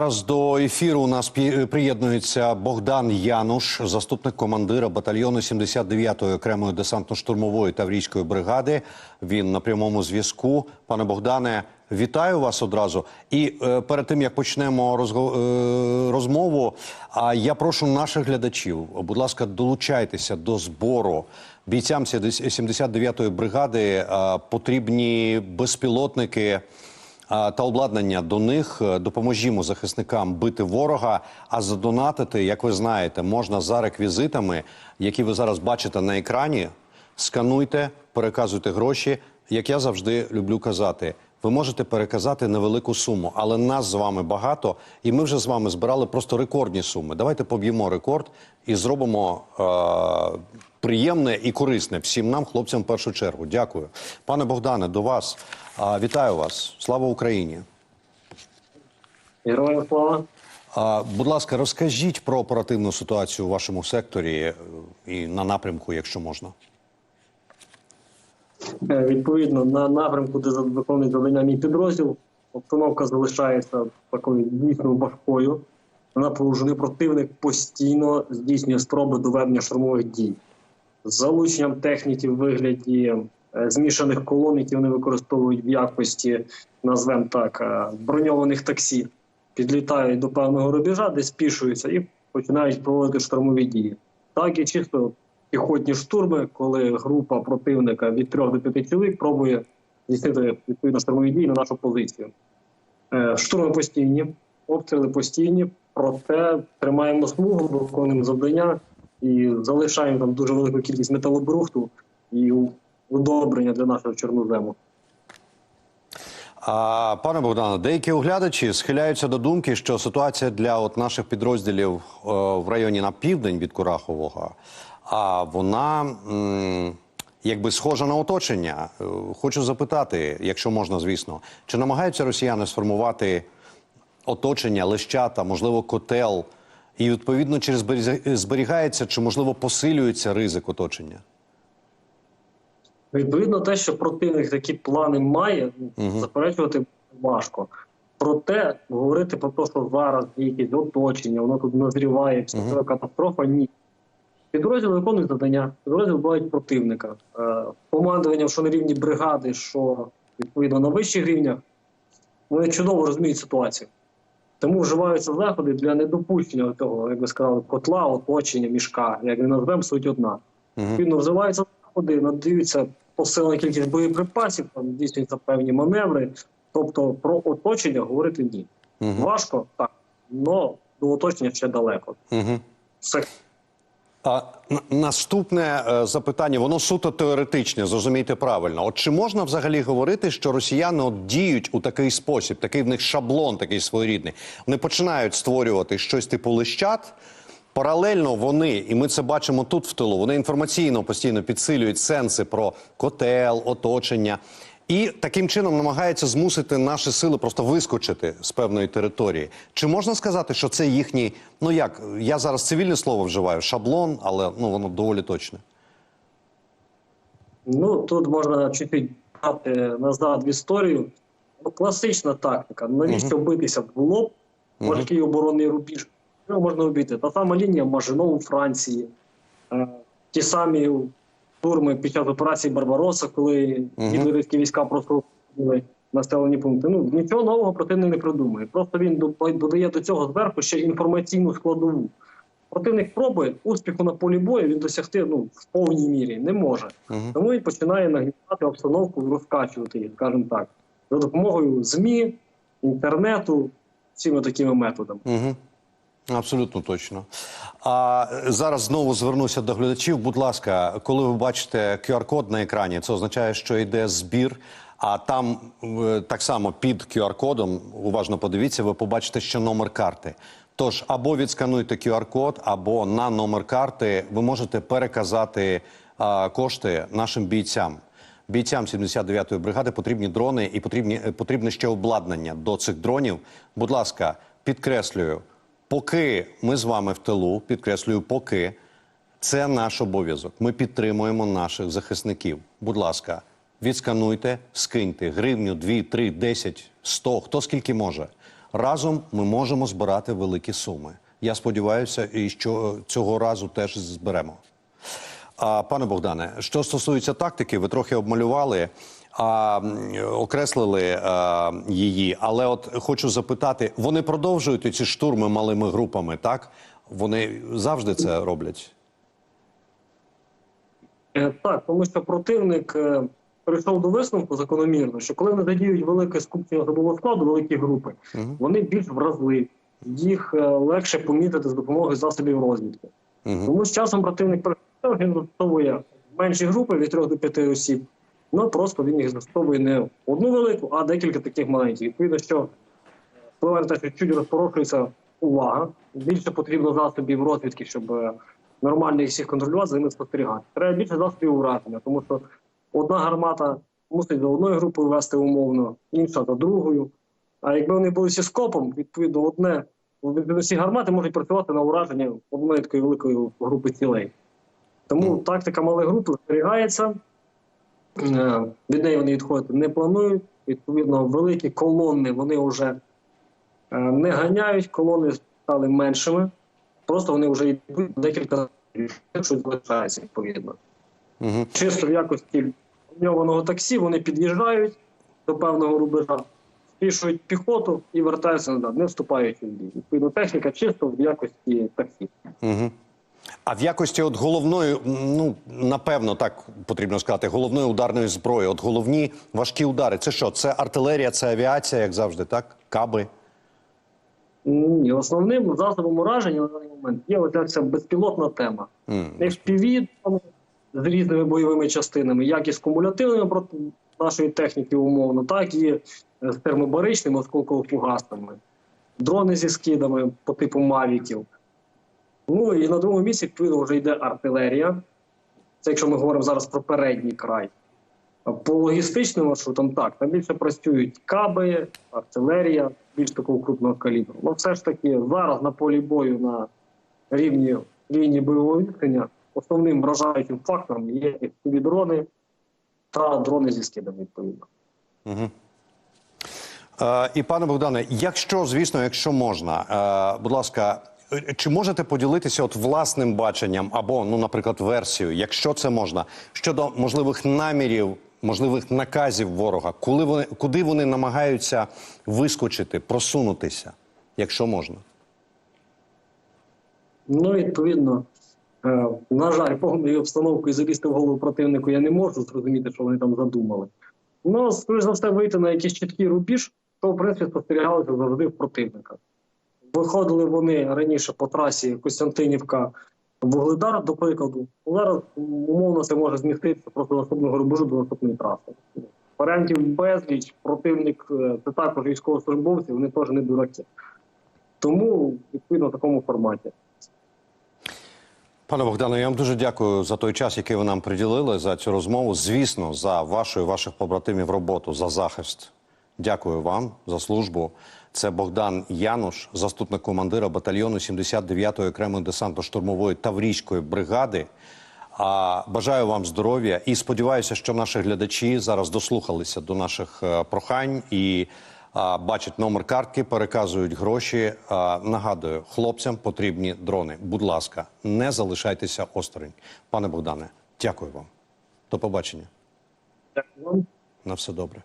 Зараз до ефіру у нас пі- приєднується Богдан Януш, заступник командира батальйону 79-ї окремої десантно-штурмової таврійської бригади. Він на прямому зв'язку. Пане Богдане, вітаю вас одразу. І е, перед тим як почнемо розго- е, розмову, а я прошу наших глядачів, будь ласка, долучайтеся до збору. Бійцям 79-ї бригади е, потрібні безпілотники та обладнання до них. Е, Допоможімо захисникам бити ворога. А задонатити, як ви знаєте, можна за реквізитами, які ви зараз бачите на екрані. Скануйте, переказуйте гроші. Як я завжди люблю казати, ви можете переказати невелику суму, але нас з вами багато, і ми вже з вами збирали просто рекордні суми. Давайте поб'ємо рекорд і зробимо е- приємне і корисне всім нам, хлопцям, в першу чергу. Дякую, пане Богдане. До вас а, вітаю вас. Слава Україні. Героям слава. Будь ласка, розкажіть про оперативну ситуацію у вашому секторі е, і на напрямку, якщо можна. Е, Відповідно, на напрямку, де виконує завдання мій підрозділ, обстановка залишається такою дійсно важкою. Напружений противник постійно здійснює спроби доведення штурмових дій з залученням техніки в вигляді е, змішаних колон, які вони використовують в якості, назвемо так, е, броньованих таксі, підлітають до певного рубежа, де спішуються і починають проводити штурмові дії. Так і чисто піхотні штурми, коли група противника від 3 до 5 чоловік пробує здійснити відповідно штурмові дії на нашу позицію. Е, Штурми постійні, обстріли постійні, проте тримаємо смугу, виконуємо завдання і залишаємо там дуже велику кількість металобрухту і удобрення для нашого чорнозему. А, пане Богдане, деякі оглядачі схиляються до думки, що ситуація для от наших підрозділів е, в районі на південь від Курахового, а вона якби схожа на оточення. Е, Хочу запитати, якщо можна, звісно, чи намагаються росіяни сформувати оточення, лещата, можливо, котел, і відповідно чи зберігається, чи можливо посилюється ризик оточення? Відповідно, те, що противник такі плани має, Мгм. заперечувати важко. Проте говорити про те, що зараз є якесь оточення, воно тут назріває, Мгм. психова катастрофа, ні. Підрозділ виконує завдання, підрозділ бувають противника. Е, Командування, що на рівні бригади, що відповідно на вищих рівнях, вони чудово розуміють ситуацію. Тому вживаються заходи для недопущення того, як ви сказали, котла, оточення, мішка. Як не назвемо, суть одна. Відповідно, вживаються заходи, надаються посилена кількість боєприпасів, там здійснюються певні маневри. Тобто про оточення говорити ні. Важко, так, але до оточення ще далеко. Все А, наступне е, запитання, воно суто теоретичне, зрозумійте правильно. От чи можна взагалі говорити, що росіяни от діють у такий спосіб, такий в них шаблон, такий своєрідний. Вони починають створювати щось типу лищат. Паралельно вони, і ми це бачимо тут в тилу, вони інформаційно постійно підсилюють сенси про котел, оточення. І таким чином намагаються змусити наші сили просто вискочити з певної території. Чи можна сказати, що це їхній, ну як я зараз цивільне слово вживаю, шаблон, але ну воно доволі точне. Ну тут можна чуть-чуть дати назад в історію. Ну, класична тактика. Навіщо битися в лоб, важкий оборонний рубіж? Його можна обійти. Та сама лінія Мажино у Франції, е, ті самі штурми під час операції Барбароса, коли гітлерівські війська просто населені пункти. Ну нічого нового противник не придумує. Просто він додає до цього зверху ще інформаційну складову. Противник пробує успіху на полі бою він досягти ну в повній мірі не може. Угу. Тому і починає нагнітати обстановку розкачувати її, скажімо так, за допомогою ЗМІ, інтернету, всіми такими методами. Угу. Абсолютно точно. А е, зараз знову звернуся до глядачів. Будь ласка, коли ви бачите QR-код на екрані, це означає, що йде збір. А там е, так само під QR-кодом, уважно подивіться, ви побачите ще номер карти. Тож або відскануйте QR-код, або на номер карти ви можете переказати а, кошти нашим бійцям. Бійцям 79-ї бригади потрібні дрони і потрібні, е, потрібне ще обладнання до цих дронів. Будь ласка, підкреслюю, поки ми з вами в тилу, підкреслюю, поки це наш обов'язок. Ми підтримуємо наших захисників. Будь ласка, відскануйте, скиньте гривню, 2, 3, 10, 100, хто скільки може. Разом ми можемо збирати великі суми. Я сподіваюся, і що цього разу теж зберемо. А, пане Богдане, що стосується тактики, ви трохи обмалювали, а, окреслили а, її. Але от хочу запитати: вони продовжують ці штурми малими групами, так? Вони завжди це роблять. Е, Так, тому що противник е, прийшов до висновку закономірно, що коли вони задіють велике скупчення особового складу, великі групи, Мгм. вони більш вразливі, їх е, легше помітити з допомогою засобів розвідки. Угу. Тому з часом противник він застосовує менші групи від 3 до 5 осіб. Ну просто він їх застосовує не одну велику, а декілька таких маленьких. Відповідно, що впливає на те, що чуть розпорошується увага. Більше потрібно засобів розвідки, щоб е, нормально їх всіх контролювати, за ними спостерігати. Треба більше засобів ураження, тому що одна гармата мусить за одною групою вести умовно, інша за другою. А якби вони були всі скопом, відповідно, одне всі гармати можуть працювати на ураження одної такої великої групи цілей. Тому тактика малих груп зберігається. Е, Від неї вони відходити не планують. Відповідно, великі колони вони вже е, не ганяють, колони стали меншими. Просто вони вже йдуть декілька що залишається відповідно. Угу. Чисто в якості броньованого таксі вони під'їжджають до певного рубежа, спішують піхоту і вертаються назад, не вступають у бій. Відповідно, техніка чисто в якості таксі. Угу. А в якості от головної, ну напевно, так потрібно сказати, головної ударної зброї, от головні важкі удари. Це що? Це артилерія, це авіація, як завжди, так? Каби. Ні, основним засобом ураження на даний момент є оця ця безпілотна тема. FPV там з різними бойовими частинами, як і з кумулятивними проти нашої техніки умовно, так і з термобаричними осколково-фугасними, дрони зі скидами по типу мавіків. Ну і на другому місці відповідно вже йде артилерія. Це якщо ми говоримо зараз про передній край. По логістичним маршрутам так, там більше працюють каби, артилерія, більш такого крупного калібру. Ну все ж таки зараз на полі бою на рівні лінії бойового зіткнення основним вражаючим фактором є дрони та дрони зі скидами, відповідно. Угу. І пане Богдане, якщо, звісно, якщо можна, е, будь ласка, чи можете поділитися от власним баченням або, ну, наприклад, версією, якщо це можна, щодо можливих намірів, можливих наказів ворога, коли вони, куди вони намагаються вискочити, просунутися, якщо можна? Ну, відповідно, е, на жаль, повною обстановкою залізти в голову противнику я не можу зрозуміти, що вони там задумали. Ну, скоріш за все, вийти на якийсь чіткий рубіж, то в принципі спостерігалося завжди в противника. Виходили вони раніше по трасі Костянтинівка Вугледар, до прикладу. Зараз умовно це може зміститися просто наступного рубежу до наступної траси. Варіантів безліч, противник е, це також військовослужбовці, вони теж не дураки. Тому відповідно в такому форматі. Пане Богдане, я вам дуже дякую за той час, який ви нам приділили за цю розмову. Звісно, за вашу і ваших побратимів роботу, за захист. Дякую вам за службу. Це Богдан Януш, заступник командира батальйону 79-ї окремої десантно-штурмової Таврійської бригади. А бажаю вам здоров'я і сподіваюся, що наші глядачі зараз дослухалися до наших е, прохань і а, бачать номер картки, переказують гроші. А, нагадую, хлопцям потрібні дрони. Будь ласка, не залишайтеся осторонь. Пане Богдане, дякую вам. До побачення. Дякую вам. На все добре.